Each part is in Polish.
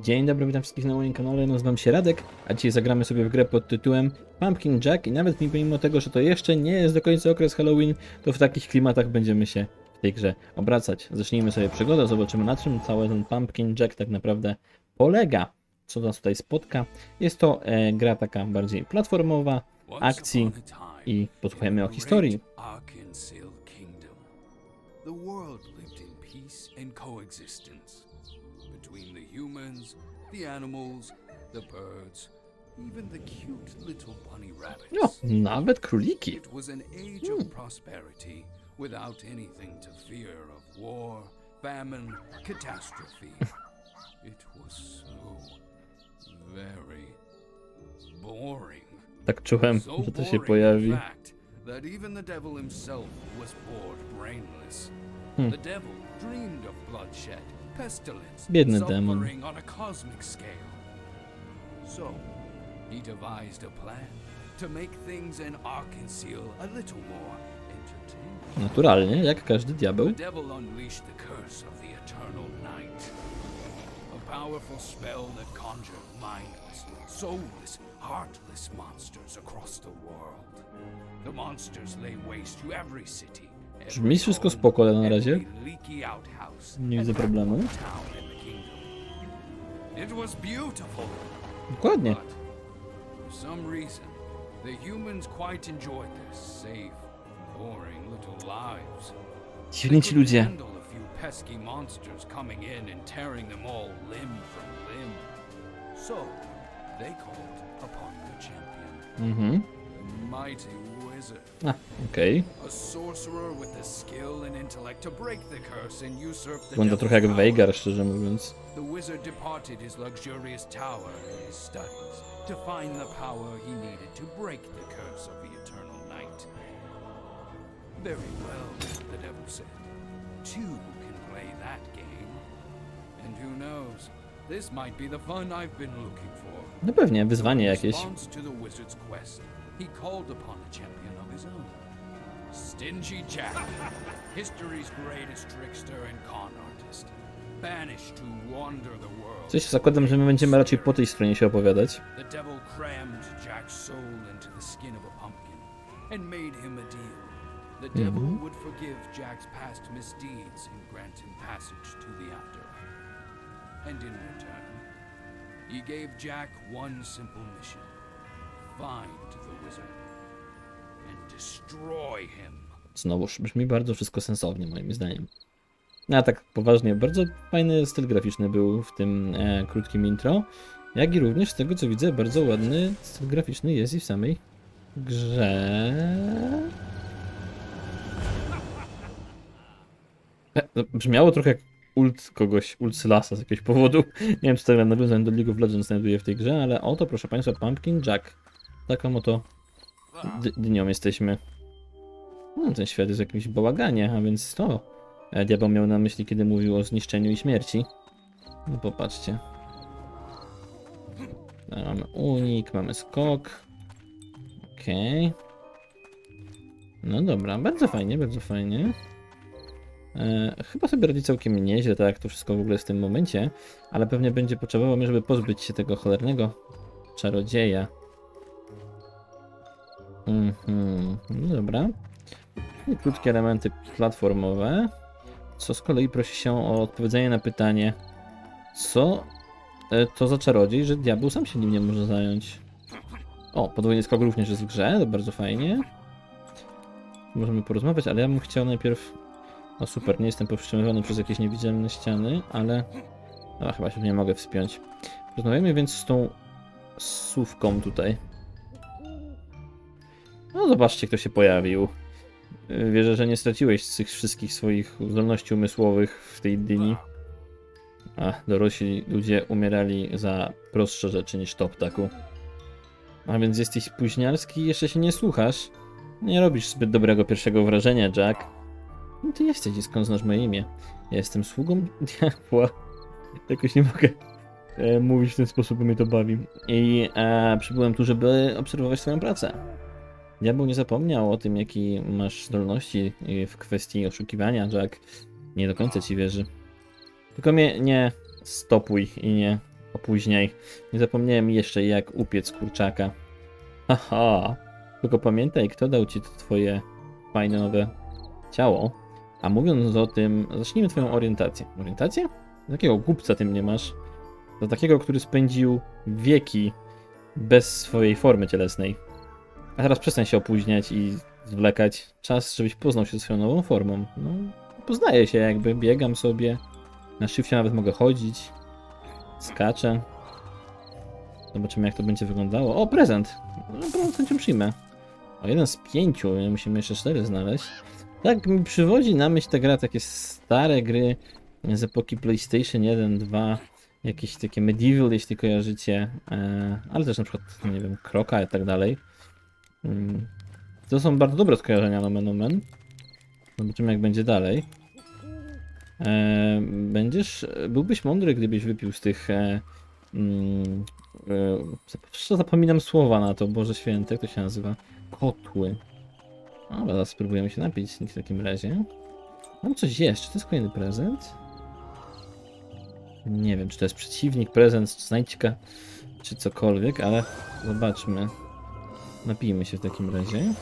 Dzień dobry, witam wszystkich na moim kanale, nazywam się Radek, a dzisiaj zagramy sobie w grę pod tytułem Pumpkin Jack i nawet pomimo tego, że to jeszcze nie jest do końca okres Halloween, to w takich klimatach będziemy się w tej grze obracać. Zacznijmy sobie przygodę, zobaczymy na czym cały ten Pumpkin Jack tak naprawdę polega, co nas tutaj spotka. Jest to e, gra taka bardziej platformowa akcji i posłuchajmy o historii. The world lived in peace and coexistence between the humans, the animals, the birds, even the cute little bunny rabbits. O, nawet króliki. It was an age of prosperity without anything to fear of war, famine, catastrophe. it was so very boring. Tak czułem, So że to się pojawi. fact, that even the devil himself was bored brainless. Hmm. The devil dreamed of bloodshed, pestilence, Biedny demon. on a cosmic scale. So, he devised a plan to make things in Arkansas a little more entertaining. Naturalnie, jak każdy diabeł. The devil unleashed the curse of the eternal night. A powerful spell that conjured mindless, soulless, heartless monsters across the world. The monsters lay waste to every city. Brzmi wszystko spoko na razie. Nie widzę problemu. Dokładnie. Dziwni ci ludzie. Mhm. Mighty wizard, A, okej. a sorcerer with the skill and intellect to break the curse and usurp the Wygląda trochę jak. Veigar, szczerze mówiąc. The wizard departed his luxurious tower and his studies to find the power he needed to break the curse of the eternal night. Very well, the devil said. Two can play that game. And who knows, this might be the fun I've been looking for. No pewnie, wyzwanie jakieś. Response to the wizard's quest, he called upon a champion of his own. Stingy Jack, history's greatest trickster and con artist, banished to wander the world. Coś zakładam, że my będziemy raczej po tej stronie się opowiadać. The devil crammed Jack's soul into the skin of a pumpkin and made him a deal. The mhm. devil would forgive Jack's past misdeeds and grant him passage to the afterlife. And in return, he gave Jack one simple mission find the wizard and destroy him. Znowuż brzmi bardzo wszystko sensownie, moim zdaniem. A tak poważnie, bardzo fajny styl graficzny był w tym e, krótkim intro. Jak i również z tego co widzę, bardzo ładny styl graficzny jest i w samej grze. E, no, Brzmiało trochę jak ult kogoś, ult Sylasa z jakiegoś powodu. Nie wiem, czy to nawiązań do League of Legends znajduje w tej grze, ale oto, proszę Państwa, Pumpkin Jack. Taką oto dnią jesteśmy. No, ten świat jest w jakimś bałaganie, a więc to e, diabeł miał na myśli, kiedy mówił o zniszczeniu i śmierci. No popatrzcie. Tutaj mamy unik, mamy skok. Okej. No dobra, bardzo fajnie, bardzo fajnie. E, chyba sobie radzi całkiem nieźle, tak jak to wszystko w ogóle w tym momencie, ale pewnie będzie potrzebował mnie, żeby pozbyć się tego cholernego czarodzieja. Mhm, no dobra. I krótkie elementy platformowe, co z kolei prosi się o odpowiedzenie na pytanie, co e, to za czarodziej, że diabeł sam się nim nie może zająć. O, podwójny skok również jest w grze, to bardzo fajnie. Możemy porozmawiać, ale ja bym chciał najpierw... O super, nie jestem powstrzymywany przez jakieś niewidzialne ściany, ale... A, chyba się nie mogę wspiąć. Rozmawiamy więc z tą słówką tutaj. No zobaczcie, kto się pojawił. Yy, Wierzę, że nie straciłeś z tych wszystkich swoich zdolności umysłowych w tej dyni. A, dorośli ludzie umierali za prostsze rzeczy niż to, ptaku. A więc jesteś spóźnialski i jeszcze się nie słuchasz. Nie robisz zbyt dobrego pierwszego wrażenia, Jack. No ty jesteś i skąd znasz moje imię? Ja jestem sługą diabła. Jakoś nie mogę e, mówić w ten sposób, bo mnie to bawi. I e, przybyłem tu, żeby obserwować swoją pracę. Diabeł nie zapomniał o tym, jakie masz zdolności y, w kwestii oszukiwania, Jack. Nie do końca ci wierzy. Tylko mnie nie stopuj i nie opóźniaj. Nie zapomniałem jeszcze jak upiec kurczaka. Haha. Tylko pamiętaj, kto dał ci to twoje fajne nowe ciało. A mówiąc o tym, zacznijmy twoją orientację. Orientację? Jakiego głupca ty mnie masz? Do takiego, który spędził wieki bez swojej formy cielesnej. A teraz przestań się opóźniać i zwlekać. Czas, żebyś poznał się ze swoją nową formą. No, poznaję się jakby, biegam sobie. Na szybcie nawet mogę chodzić. Skaczę. Zobaczymy jak to będzie wyglądało. O, prezent! No, prezent chęcią przyjmę. O, jeden z pięciu, musimy jeszcze cztery znaleźć. Tak mi przywodzi na myśl ta gra takie stare gry z epoki PlayStation 1, 2, jakieś takie medieval, jeśli kojarzycie, e, ale też na przykład, nie wiem, Kroka i tak dalej. To są bardzo dobre skojarzenia nomen omen. Zobaczymy jak będzie dalej. E, będziesz, byłbyś mądry, gdybyś wypił z tych. E, mm, e, zapominam słowa na to, Boże Święte, jak to się nazywa? Kotły. No, zaraz spróbujemy się napić w takim razie. Mam coś jeszcze, to jest kolejny prezent? Nie wiem, czy to jest przeciwnik, prezent, znajdźka, czy cokolwiek, ale zobaczmy. Napijmy się w takim razie.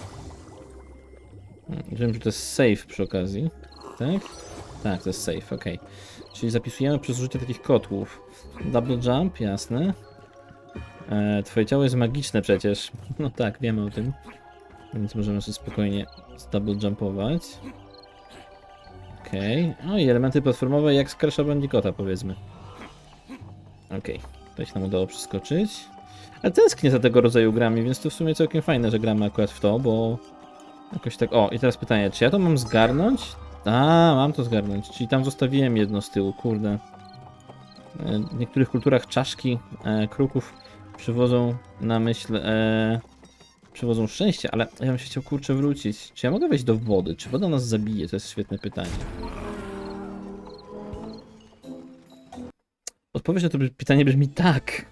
Hmm, Wiem, że to jest safe przy okazji, tak? Tak, to jest safe, ok. Czyli zapisujemy przez użycie takich kotłów. Double jump, jasne. E, twoje ciało jest magiczne przecież. No tak, wiemy o tym. Więc możemy sobie spokojnie double jumpować. Okej. No i elementy platformowe jak z Crash'a powiedzmy. Okej. To się nam udało przeskoczyć. Ale tęsknię za tego rodzaju grami, więc to w sumie całkiem fajne, że gramy akurat w to, bo jakoś tak... O, i teraz pytanie, czy ja to mam zgarnąć? A, mam to zgarnąć, czyli tam zostawiłem jedno z tyłu, kurde. E, W niektórych kulturach czaszki e, kruków przywodzą na myśl... E, przywodzą szczęście, ale ja bym się chciał kurczę wrócić. Czy ja mogę wejść do wody? Czy woda nas zabije? To jest świetne pytanie. Odpowiedź na to pytanie brzmi tak.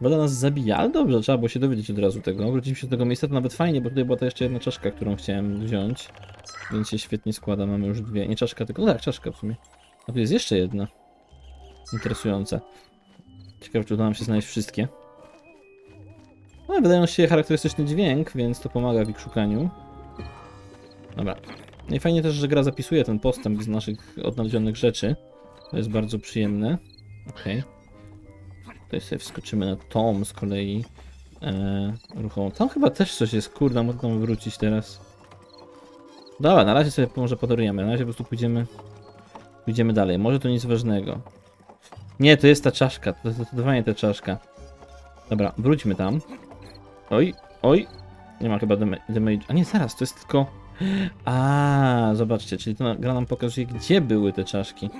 Woda nas zabija, ale dobrze, trzeba było się dowiedzieć od razu tego. Wróciliśmy się do tego miejsca, to nawet fajnie, bo tutaj była ta jeszcze jedna czaszka, którą chciałem wziąć. Więc się świetnie składa, mamy już dwie. Nie czaszka, tylko no tak, czaszka w sumie. A tu jest jeszcze jedna. Interesująca. Ciekawe, czy uda nam się znaleźć wszystkie. No, wydają się charakterystyczny dźwięk, więc to pomaga w ich szukaniu. Dobra. No i fajnie też, że gra zapisuje ten postęp z naszych odnalezionych rzeczy. To jest bardzo przyjemne. Okej. Tutaj sobie wskoczymy na tom z kolei. Eee, ruchomą. Tam chyba też coś jest, kurde, można tam wrócić teraz. Dobra, na razie sobie może podarujemy. Na razie po prostu pójdziemy. Pójdziemy dalej. Może to nic ważnego. Nie, to jest ta czaszka. To zdecydowanie ta czaszka. Dobra, wróćmy tam. Oj, oj. Nie ma chyba dama- damage. A nie, zaraz, to jest tylko. A, zobaczcie, czyli to gra nam pokazuje, gdzie były te czaszki.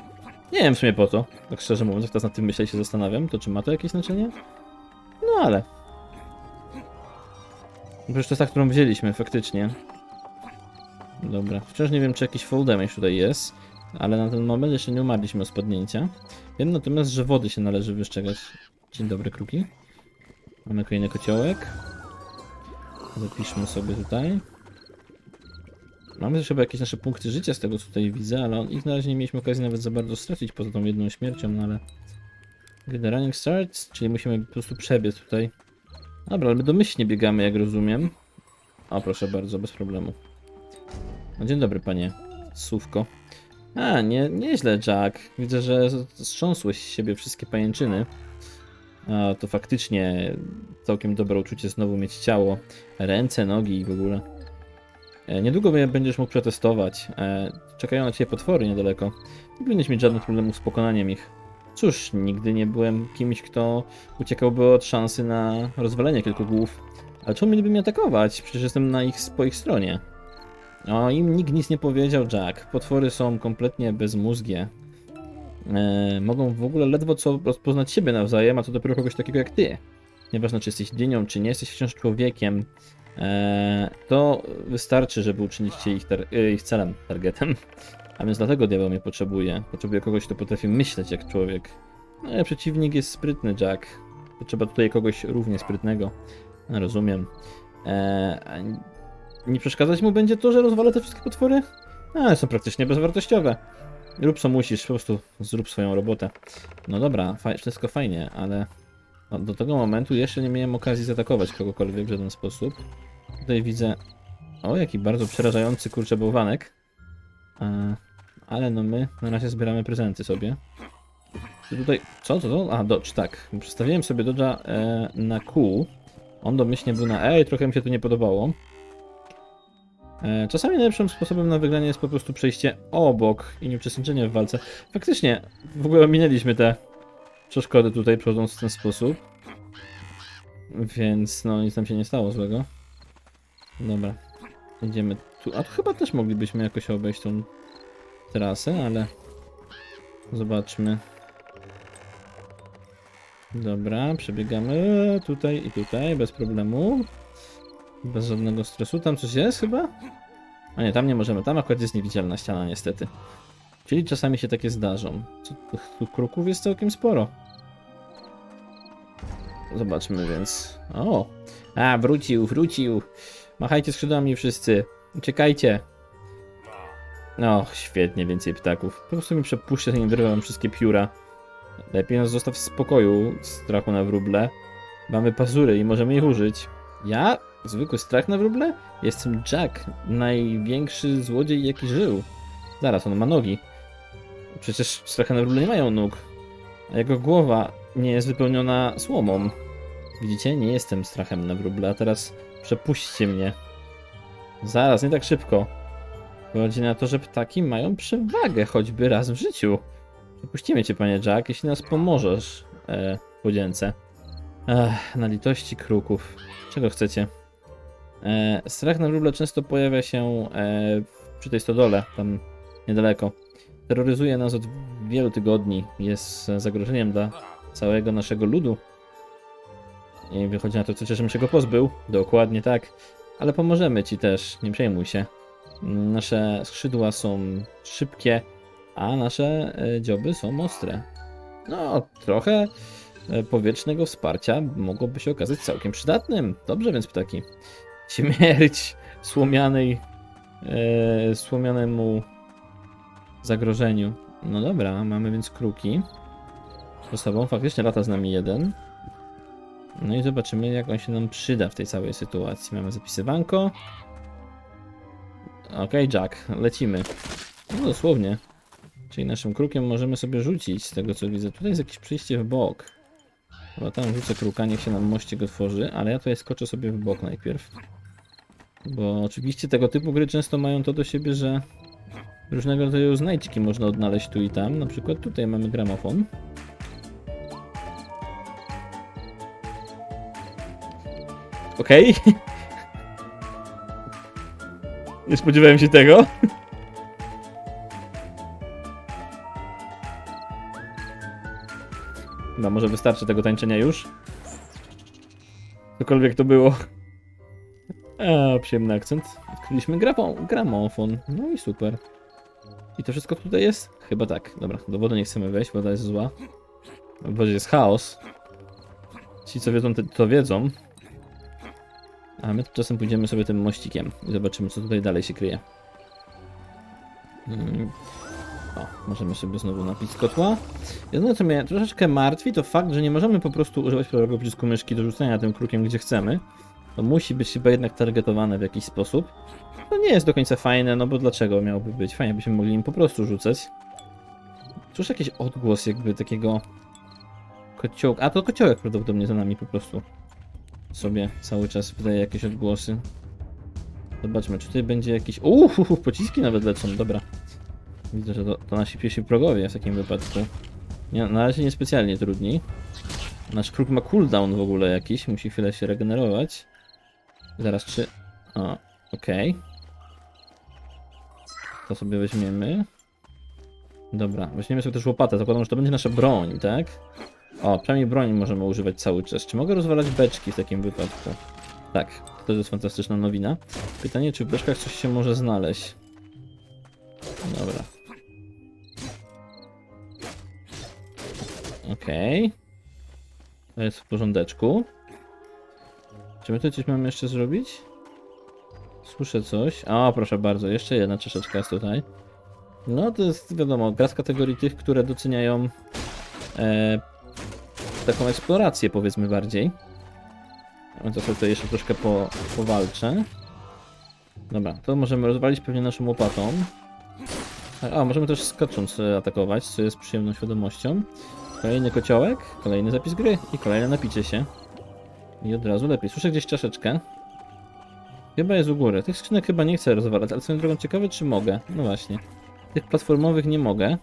Nie wiem w sumie po to, tak szczerze mówiąc, jak teraz nad tym myślę i się zastanawiam, to czy ma to jakieś znaczenie? No ale. Przecież to jest ta, którą wzięliśmy, faktycznie. Dobra, wciąż nie wiem, czy jakiś full damage tutaj jest, ale na ten moment jeszcze nie umarliśmy o spadnięcia. Wiem natomiast, że wody się należy wyszczegać. Dzień dobry, kruki. Mamy kolejny kociołek. Zapiszmy sobie tutaj. Mamy też chyba jakieś nasze punkty życia z tego, co tutaj widzę, ale ich na razie nie mieliśmy okazji nawet za bardzo stracić poza tą jedną śmiercią, no ale... Gdy running starts, czyli musimy po prostu przebiec tutaj. Dobra, ale my domyślnie biegamy, jak rozumiem. O, proszę bardzo, bez problemu. No, dzień dobry, panie Słówko. A, nie, nieźle, Jack. Widzę, że strząsłeś z siebie wszystkie pajęczyny. A, to faktycznie całkiem dobre uczucie znowu mieć ciało, ręce, nogi i w ogóle. E, Niedługo będziesz mógł przetestować. E, Czekają na ciebie potwory niedaleko. Nie powinieneś mieć żadnych problemów z pokonaniem ich. Cóż, nigdy nie byłem kimś, kto uciekałby od szansy na rozwalenie kilku głów. Ale czemu mieliby mnie atakować? Przecież jestem na ich, po ich stronie. O, im nikt nic nie powiedział, Jack. Potwory są kompletnie bezmózgie. E, mogą w ogóle ledwo co rozpoznać siebie nawzajem, a to dopiero kogoś takiego jak ty. Nieważne, czy jesteś dynią, czy nie, jesteś wciąż człowiekiem. E, to wystarczy, żeby uczynić ich, e, ich celem, targetem. A więc dlatego diabeł mnie potrzebuje. Potrzebuje kogoś, kto potrafi myśleć jak człowiek. No, ale przeciwnik jest sprytny, Jack. Potrzeba tutaj kogoś równie sprytnego. No, rozumiem. E, n- nie przeszkadzać mu będzie to, że rozwalę te wszystkie potwory? A, są praktycznie bezwartościowe. Rób co musisz, po prostu zrób swoją robotę. No dobra, faj, wszystko fajnie, ale no, do tego momentu jeszcze nie miałem okazji zaatakować kogokolwiek w żaden sposób. Tutaj widzę, o jaki bardzo przerażający kurczę bałwanek. E, ale no my na razie zbieramy prezenty sobie. Czy tutaj, co, co, co? A, Dodge, tak. Przestawiłem sobie Dodge'a e, na Q. On domyślnie był na E i trochę mi się to nie podobało. E, Czasami najlepszym sposobem na wygranie jest po prostu przejście obok i nie uczestniczenie w walce. Faktycznie, w ogóle ominęliśmy te przeszkody tutaj, przechodząc w ten sposób. Więc no, nic nam się nie stało złego. Dobra, idziemy tu. A tu chyba też moglibyśmy jakoś obejść tą trasę, ale zobaczmy. Dobra, przebiegamy tutaj i tutaj bez problemu. Bez żadnego stresu. Tam coś jest chyba? A nie, tam nie możemy. Tam akurat jest niewidzialna ściana niestety. Czyli czasami się takie zdarzą. Kruków jest całkiem sporo. Zobaczmy więc. O! A, wrócił, wrócił. Machajcie skrzydłami wszyscy. Uciekajcie. No, świetnie, więcej ptaków. Po prostu mi przepuszczę, zanim wyrwam wszystkie pióra. Lepiej nas zostaw w spokoju, strachu na wróble. Mamy pazury i możemy ich użyć. Ja? Zwykły strach na wróble? Jestem Jack, największy złodziej jaki żył. Zaraz, on ma nogi. Przecież strachy na wróble nie mają nóg. A jego głowa nie jest wypełniona słomą. Widzicie? Nie jestem strachem na wróble, a teraz przepuśćcie mnie. Zaraz, nie tak szybko. Wychodzi na to, że ptaki mają przewagę choćby raz w życiu. Przepuścimy cię, panie Jack, jeśli nas pomożesz, e, podzięce. Ech, na litości kruków. Czego chcecie? E, strach na wróble często pojawia się e, przy tej stodole, tam niedaleko. Terroryzuje nas od wielu tygodni. Jest zagrożeniem dla całego naszego ludu. I wychodzi na to, co żebym się go pozbył. Dokładnie tak. Ale pomożemy ci też, nie przejmuj się. Nasze skrzydła są szybkie, a nasze e, dzioby są ostre. No, trochę e, powietrznego wsparcia mogłoby się okazać całkiem przydatnym. Dobrze więc, ptaki. Śmierć słomianej, e, słomianemu zagrożeniu. No dobra, mamy więc kruki. Ze sobą faktycznie lata z nami jeden. No i zobaczymy, jak on się nam przyda w tej całej sytuacji. Mamy zapisywanko. Okej, Jack, lecimy. No dosłownie. Czyli naszym krukiem możemy sobie rzucić, z tego co widzę. Tutaj jest jakieś przejście w bok. Chyba tam rzucę kruka, niech się nam mościk otworzy, ale ja tutaj skoczę sobie w bok najpierw. Bo oczywiście tego typu gry często mają to do siebie, że różnego rodzaju znajdźki można odnaleźć tu i tam. Na przykład tutaj mamy gramofon. Okej. Nie spodziewałem się tego. Chyba może wystarczy tego tańczenia już. Cokolwiek to było. A, przyjemny akcent. Odkryliśmy grafon, gramofon. No i super. I to wszystko tutaj jest? Chyba tak. Dobra, do wody nie chcemy wejść, woda jest zła. W wodzie jest chaos. Ci co wiedzą, to wiedzą. A my tymczasem pójdziemy sobie tym mościkiem i zobaczymy co tutaj dalej się kryje. Mm. O, możemy sobie znowu napić z kotła. Jedyne co mnie troszeczkę martwi to fakt, że nie możemy po prostu używać prawego przycisku myszki do rzucania tym krukiem gdzie chcemy. To musi być chyba jednak targetowane w jakiś sposób. To nie jest do końca fajne, no bo dlaczego miałoby być? Fajnie byśmy mogli im po prostu rzucać. Cóż jakiś odgłos jakby takiego kociołka. A to kociołek prawdopodobnie za nami po prostu sobie cały czas wydaje jakieś odgłosy. Zobaczmy, czy tutaj będzie jakiś... Uuu, pociski nawet lecą, dobra. Widzę, że to, to nasi piesi progowie w takim wypadku. Nie, na razie niespecjalnie trudni. Nasz kruk ma cooldown w ogóle jakiś, musi chwilę się regenerować. Zaraz czy... O, okej. To sobie weźmiemy. Dobra, weźmiemy sobie też łopatę, zakładam, że to będzie nasza broń, tak? O, przynajmniej broń możemy używać cały czas. Czy mogę rozwalać beczki w takim wypadku? Tak, to jest fantastyczna nowina. Pytanie, czy w beczkach coś się może znaleźć? Dobra. Okej. To jest w porządeczku. Czy my tutaj coś mamy jeszcze zrobić? Słyszę coś. O, proszę bardzo, jeszcze jedna czaszeczka jest tutaj. No to jest wiadomo, gra z kategorii tych, które doceniają e, taką eksplorację powiedzmy bardziej. No to sobie tutaj jeszcze troszkę po, powalczę. Dobra, to możemy rozwalić pewnie naszą łopatą. A, możemy też skacząc e, atakować, co jest przyjemną świadomością. Kolejny kociołek, kolejny zapis gry i kolejne napicie się. I od razu lepiej. Słyszę gdzieś czaszeczkę. Chyba jest u góry. Tych skrzynek chyba nie chcę rozwalać, ale swoją drogą ciekawe czy mogę. No właśnie. Tych platformowych nie mogę.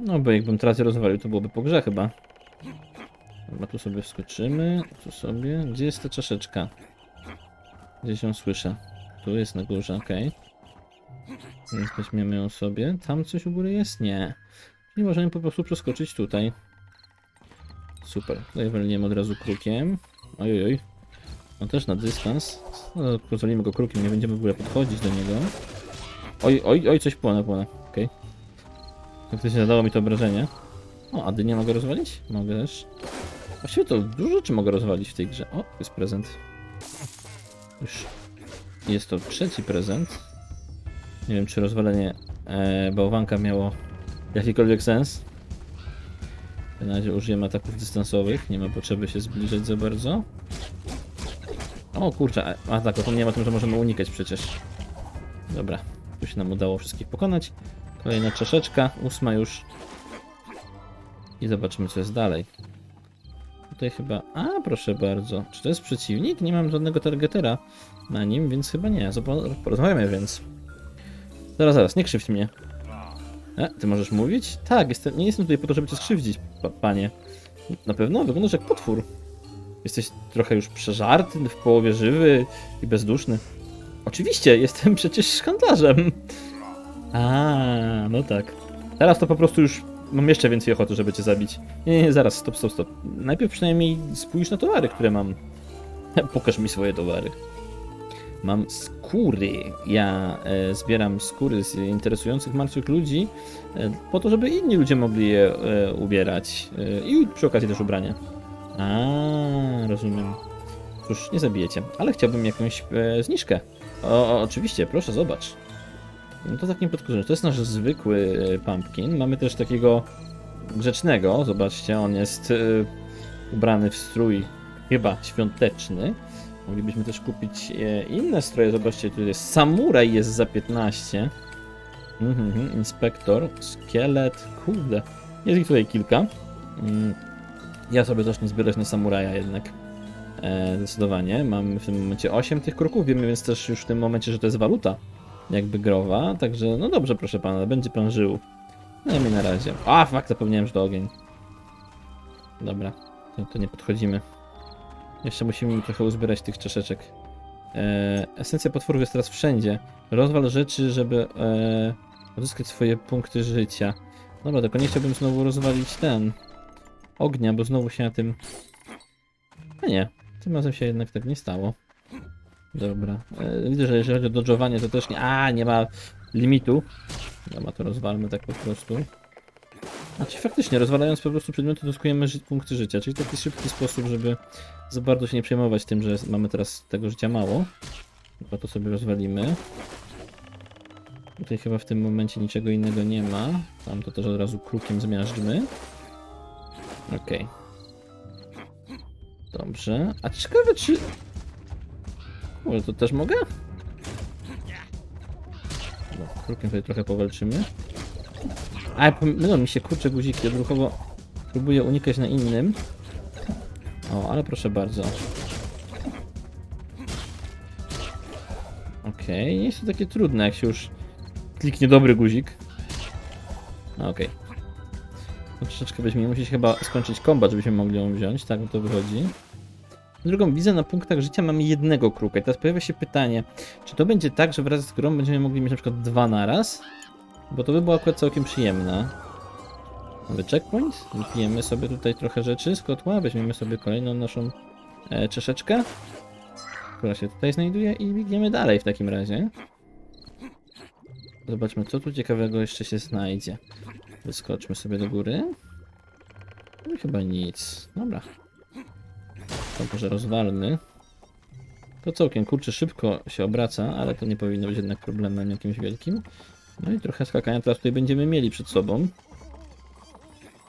No bo jakbym teraz je rozwalił, to byłoby po grze chyba. Dobra, tu sobie wskoczymy. Tu sobie. Gdzie jest ta czaszeczka? Gdzieś ją słyszę. Tu jest na górze, okej. Więc weźmiemy ją sobie. Tam coś u góry jest? Nie. Czyli możemy po prostu przeskoczyć tutaj. Super. Tutaj walniemy od razu krukiem. Ojoj. oj. On też na dystans. No, pozwolimy go krukiem, nie będziemy w ogóle podchodzić do niego. Oj, oj, oj, coś płonę, płonę. Okej. Faktycznie zadało mi to obrażenie. O, a dynię mogę rozwalić? Mogę też. Właściwie to dużo rzeczy mogę rozwalić w tej grze. O, jest prezent. Już jest to trzeci prezent. Nie wiem, czy rozwalenie e, bałwanka miało jakikolwiek sens. Na razie użyjemy ataków dystansowych, nie ma potrzeby się zbliżać za bardzo. O kurczę, a- tak, zapomniałem o tym, że możemy unikać przecież. Dobra, tu się nam udało wszystkich pokonać. Kolejna czaszeczka, ósma już. I zobaczymy co jest dalej. Tutaj chyba... A, proszę bardzo. Czy to jest przeciwnik? Nie mam żadnego targetera na nim, więc chyba nie. Porozmawiamy więc. Zaraz, zaraz, nie krzywdź mnie. E, ty możesz mówić? Tak, jestem, nie jestem tutaj po to, żeby cię skrzywdzić, pa, panie. Na pewno wyglądasz jak potwór. Jesteś trochę już przeżarty, w połowie żywy i bezduszny. Oczywiście, jestem przecież handlarzem. A, no tak. Teraz to po prostu już mam jeszcze więcej ochoty, żeby cię zabić. Nie, nie, zaraz, stop, stop, stop. Najpierw przynajmniej spójrz na towary, które mam. Pokaż mi swoje towary. Mam skóry. Ja e, zbieram skóry z interesujących martwych ludzi e, po to, żeby inni ludzie mogli je e, ubierać. I przy okazji też ubrania. A, rozumiem. Cóż, nie zabijecie, ale chciałbym jakąś zniżkę. O, oczywiście, proszę, zobacz. No to tak nie podkurzę. To jest nasz zwykły pumpkin. Mamy też takiego grzecznego. Zobaczcie, on jest ubrany w strój chyba świąteczny. Moglibyśmy też kupić e, inne stroje. Zobaczcie, tu jest samuraj jest za 15. Mhm, mhm, inspektor, szkielet, kurde. Jest ich tutaj kilka. Mm, Ja sobie zacznę zbierać na samuraja jednak. E, zdecydowanie. Mam w tym momencie 8 tych kruków. Wiemy więc też już w tym momencie, że to jest waluta jakby growa. Także no dobrze, proszę pana, będzie pan żył. No i na razie. A, fakt, zapomniałem, że to ogień. Dobra, to, to nie podchodzimy. Jeszcze musimy trochę uzbierać tych czaszeczek. E, esencja potworów jest teraz wszędzie. Rozwal rzeczy, żeby e, swoje punkty życia. Dobra, tylko nie chciałbym znowu rozwalić ten ognia, bo znowu się na tym... A nie, tym razem się jednak tak nie stało. Dobra, e, widzę, że jeżeli chodzi o dodżowanie to też nie... A, nie ma limitu. Dobra, to rozwalmy tak po prostu. Znaczy faktycznie, rozwalając po prostu przedmioty zyskujemy ży- punkty życia, czyli taki szybki sposób, żeby za bardzo się nie przejmować tym, że mamy teraz tego życia mało. Chyba to sobie rozwalimy. Tutaj chyba w tym momencie niczego innego nie ma. Tam to też od razu krukiem zmiażdżmy. Okej. Dobrze. A ciekawe czy... Może to też mogę? No, krukiem tutaj trochę powalczymy. A, mylą mi się kurcze guziki, odruchowo próbuję unikać na innym. O, ale proszę bardzo. Okej, nie jest to takie trudne, jak się już kliknie dobry guzik. No, Okej. No, troszeczkę weźmiemy, musi się chyba skończyć kombat, żebyśmy mogli ją wziąć, tak to wychodzi. Drugą widzę na punktach życia mamy jednego kruka i teraz pojawia się pytanie, czy to będzie tak, że wraz z grą będziemy mogli mieć na przykład dwa naraz? Bo to by było akurat całkiem przyjemne. Mamy checkpoint, wypijemy sobie tutaj trochę rzeczy z kotła, weźmiemy sobie kolejną naszą e, czeszeczkę, która się tutaj znajduje i biegniemy dalej w takim razie. Zobaczmy, co tu ciekawego jeszcze się znajdzie. Wyskoczmy sobie do góry. No chyba nic. Dobra. To może rozwalmy. To całkiem kurczę szybko się obraca, ale to nie powinno być jednak problemem jakimś wielkim. No i trochę skakania teraz tutaj będziemy mieli przed sobą.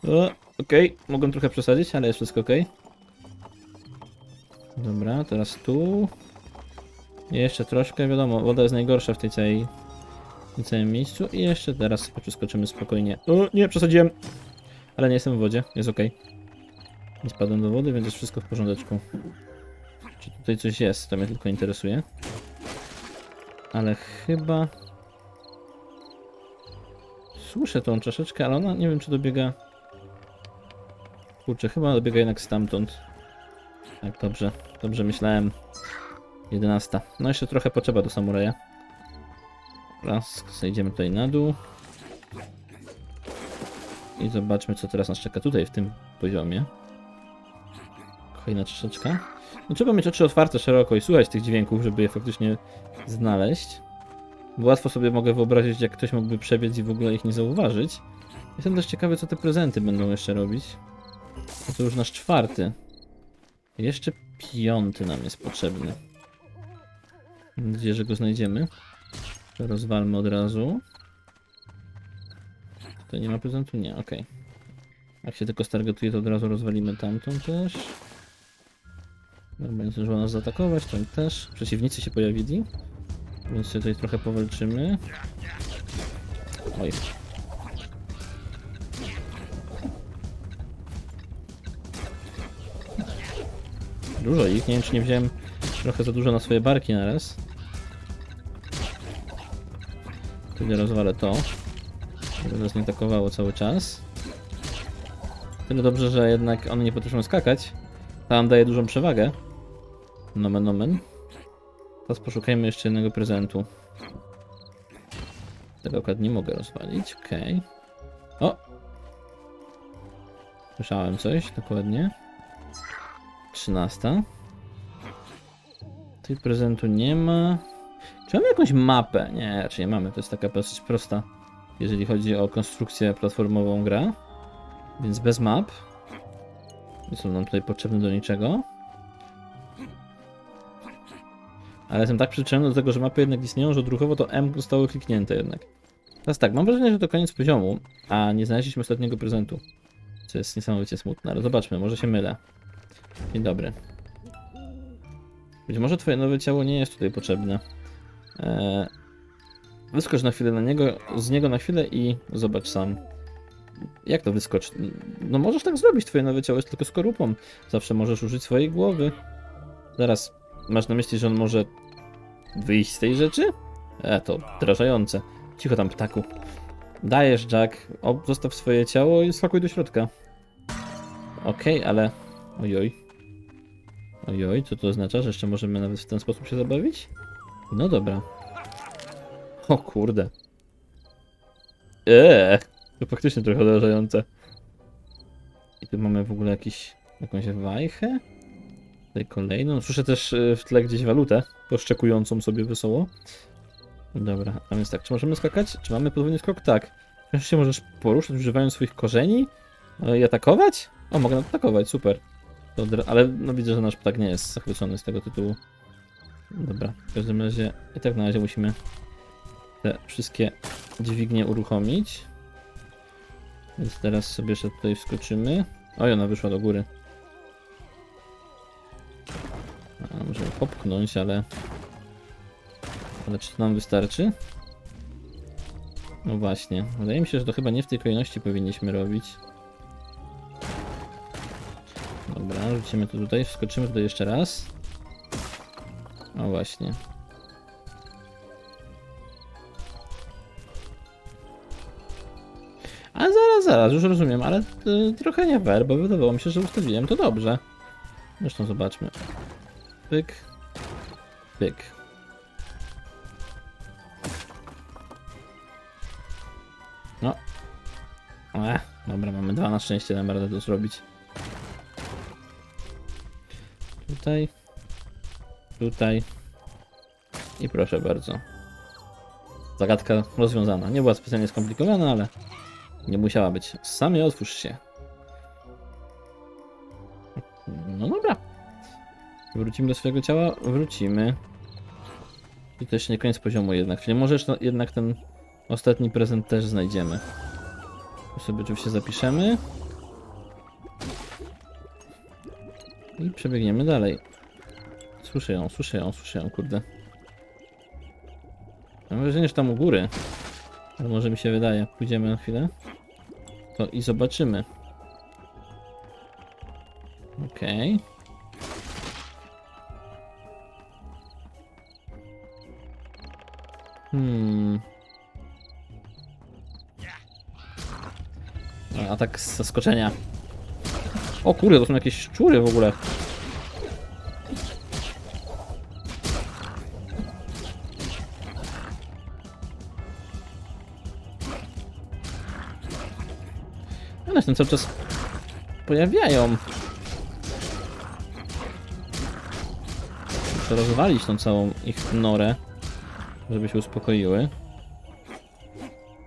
O, okej, mogłem trochę przesadzić, ale jest wszystko okej. Dobra, teraz tu. Jeszcze troszkę, wiadomo, woda jest najgorsza w tej całej, w całym miejscu. I jeszcze teraz sobie przeskoczymy spokojnie. O, nie, przesadziłem. Ale nie jestem w wodzie, jest okej. Nie spadłem do wody, więc jest wszystko w porządeczku. Czy tutaj coś jest, to mnie tylko interesuje. Ale chyba... Słyszę tą czaszeczkę, ale ona nie wiem czy dobiega... Kurczę, chyba dobiega jednak stamtąd. Tak, dobrze. Dobrze myślałem. 11. No jeszcze trochę potrzeba do samuraja. Raz, zejdziemy tutaj na dół. I zobaczmy co teraz nas czeka tutaj w tym poziomie. Kolejna czaszeczka. No trzeba mieć oczy otwarte szeroko i słuchać tych dźwięków, żeby je faktycznie znaleźć. Łatwo sobie mogę wyobrazić, jak ktoś mógłby przebiec i w ogóle ich nie zauważyć. Jestem też ciekawy, co te prezenty będą jeszcze robić. To już nasz czwarty. Jeszcze piąty nam jest potrzebny. Mam nadzieję, że go znajdziemy. To rozwalmy od razu. To nie ma prezentu? Nie, okej. Jak się tylko stargetuje, to od razu rozwalimy tamtą też. Nie zdążyła nas zaatakować, tam też. Przeciwnicy się pojawili. Więc tutaj trochę powalczymy. Oj. Dużo ich, nie wiem czy nie wziąłem trochę za dużo na swoje barki naraz. Wtedy rozwalę to. Żeby nas nie atakowało cały czas. Tyle dobrze, że jednak one nie potrafią skakać. Tam daje dużą przewagę. Nomen nomen. Teraz poszukajmy jeszcze jednego prezentu. Tego akurat nie mogę rozwalić, okej. O! Słyszałem coś, dokładnie. 13. Tej prezentu nie ma. Czy mamy jakąś mapę? Nie, raczej nie mamy. To jest taka dosyć prosta, jeżeli chodzi o konstrukcję platformową gra. Więc bez map. Nie są nam tutaj potrzebne do niczego. Ale jestem tak przyczyniony do tego, że mapy jednak istnieją, że odruchowo to M zostało kliknięte jednak. Teraz tak, mam wrażenie, że to koniec poziomu, a nie znaleźliśmy ostatniego prezentu. Co jest niesamowicie smutne, ale zobaczmy, może się mylę. Dzień dobry. Być może twoje nowe ciało nie jest tutaj potrzebne. Eee, wyskocz na chwilę na niego, z niego na chwilę i zobacz sam. Jak to wyskocz? No możesz tak zrobić, twoje nowe ciało jest tylko skorupą. Zawsze możesz użyć swojej głowy. Zaraz, masz na myśli, że on może wyjść z tej rzeczy? E, to wdrażające. Cicho tam, ptaku. Dajesz, Jack. O, zostaw swoje ciało i skakuj do środka. Okej, ale... Ojoj. Ojoj, co to oznacza? Że jeszcze możemy nawet w ten sposób się zabawić? No dobra. O kurde. Eee, to faktycznie trochę odrażające. I tu mamy w ogóle jakiś, jakąś wajchę. Tutaj kolejną. Słyszę też y, w tle gdzieś walutę, poszczekującą sobie wesoło. Dobra, a więc tak, czy możemy skakać? Czy mamy podwójny skok? Tak. Czy się możesz poruszać używając swoich korzeni e, i atakować? O, mogę atakować, super. To od ra- Ale no widzę, że nasz ptak nie jest zachwycony z tego tytułu. Dobra, w każdym razie i tak na razie musimy te wszystkie dźwignie uruchomić. Więc teraz sobie jeszcze tutaj wskoczymy. Oj, ona wyszła do góry. Popchnąć, ale... Ale czy to nam wystarczy? No właśnie. Wydaje mi się, że to chyba nie w tej kolejności powinniśmy robić. Dobra, rzucimy to tutaj, wskoczymy tutaj jeszcze raz. O właśnie. A zaraz, zaraz, już rozumiem, ale y, trochę nie fair, bo wydawało mi się, że ustawiłem to dobrze. Zresztą zobaczmy. Pyk. Pyk. No. E, dobra, mamy dwa na szczęście, dam radę to zrobić. Tutaj. Tutaj. I proszę bardzo. Zagadka rozwiązana. Nie była specjalnie skomplikowana, ale nie musiała być. Sami otwórz się. No dobra. Wrócimy do swojego ciała? Wrócimy. I jeszcze nie koniec poziomu jednak. Czyli może jeszcze jednak ten Ostatni prezent też znajdziemy. Tu sobie oczywiście zapiszemy. I przebiegniemy dalej. Słyszę ją, słyszę ją, słyszę ją, kurde. Mam wrażenie, że tam u góry. Ale może mi się wydaje. Pójdziemy na chwilę. To i zobaczymy. Okej. Hmm. A, Atak z zaskoczenia. O kurde, to są jakieś szczury w ogóle. One się tam cały czas pojawiają. Muszę rozwalić tą całą ich norę, żeby się uspokoiły.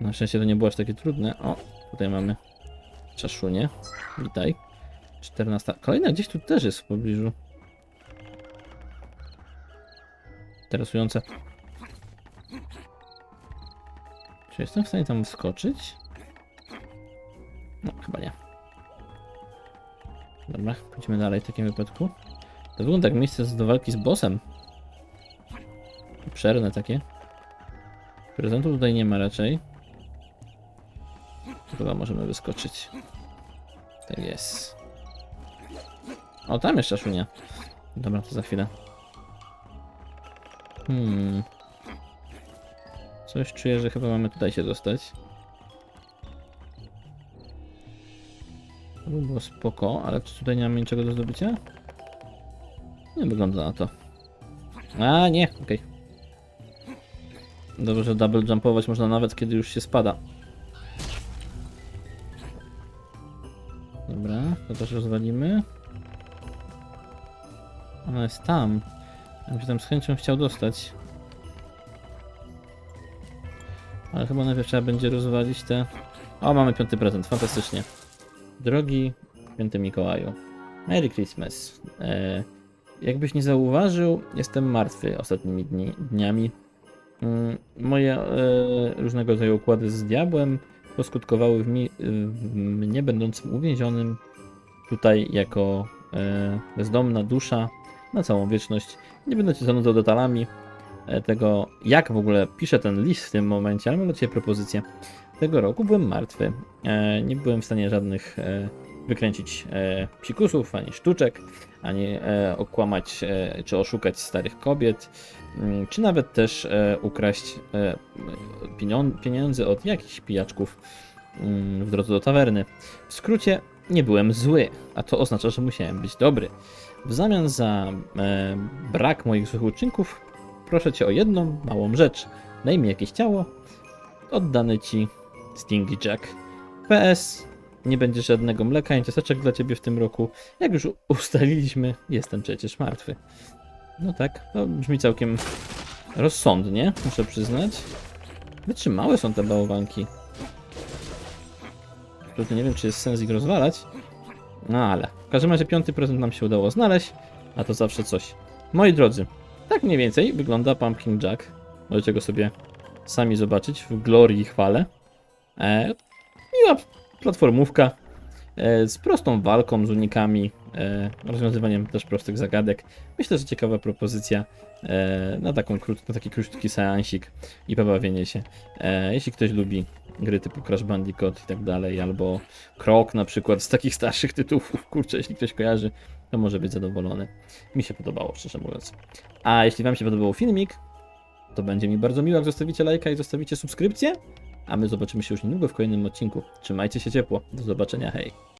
Na szczęście to nie było aż takie trudne. O, tutaj mamy czaszunię. Witaj. 14. Kolejna gdzieś tu też jest w pobliżu. Interesujące. Czy jestem w stanie tam wskoczyć? No, chyba nie. Dobra, pójdźmy dalej w takim wypadku. To wygląda jak miejsce do walki z bossem. Obszerne takie. Prezentów tutaj nie ma raczej. Chyba możemy wyskoczyć. Tak jest. O, tam jeszcze szunia. Dobra, to za chwilę. Hmm. Coś czuję, że chyba mamy tutaj się dostać. To by było spoko, ale czy tutaj nie mamy niczego do zdobycia? Nie wygląda na to. A, nie, okej. Dobrze, że double jumpować można nawet kiedy już się spada. Dobra, to też rozwalimy. Ona jest tam. Ja bym się tam z chęcią chciał dostać. Ale chyba najpierw trzeba będzie rozwalić te... O, mamy piąty prezent, fantastycznie. Drogi święty Mikołaju, Merry Christmas. E, jakbyś nie zauważył, jestem martwy ostatnimi dni, dniami. Mm, Moje e, różnego rodzaju układy z diabłem poskutkowały w, mi, w mnie będącym uwięzionym tutaj jako e, bezdomna dusza na całą wieczność. Nie będę cię zanudzał detalami e, tego, jak w ogóle piszę ten list w tym momencie, ale mam dla Ciebie propozycję. Tego roku byłem martwy. Nie byłem w stanie żadnych wykręcić e, psikusów, ani sztuczek, ani e, okłamać e, czy oszukać starych kobiet, mm, czy nawet też e, ukraść e, pienią- pieniądze od jakichś pijaczków mm, w drodze do tawerny. W skrócie, nie byłem zły, a to oznacza, że musiałem być dobry. W zamian za e, brak moich złych uczynków, proszę cię o jedną małą rzecz. Daj mi jakieś ciało, oddane ci Stingy Jack. PS, nie będzie żadnego mleka ani ciasteczek dla ciebie w tym roku. Jak już ustaliliśmy, jestem przecież martwy. No tak, to brzmi całkiem rozsądnie, muszę przyznać. Wytrzymałe są te bałwanki. Tutaj nie wiem, czy jest sens ich rozwalać. No ale, w każdym razie piąty prezent nam się udało znaleźć, a to zawsze coś. Moi drodzy, tak mniej więcej wygląda Pumpkin Jack. Możecie go sobie sami zobaczyć w glorii i chwale. E, miła platformówka e, z prostą walką, z unikami, e, rozwiązywaniem też prostych zagadek. Myślę, że ciekawa propozycja e, na, taką krót, na taki krótki seansik i pobawienie się. Jeśli ktoś lubi gry typu Crash Bandicoot i tak dalej, albo Krok na przykład z takich starszych tytułów, kurczę, jeśli ktoś kojarzy, to może być zadowolony. Mi się podobało, szczerze mówiąc. A jeśli Wam się podobał filmik, to będzie mi bardzo miło, jak zostawicie lajka i zostawicie subskrypcję. A my zobaczymy się już niedługo w kolejnym odcinku. Trzymajcie się ciepło. Do zobaczenia, hej.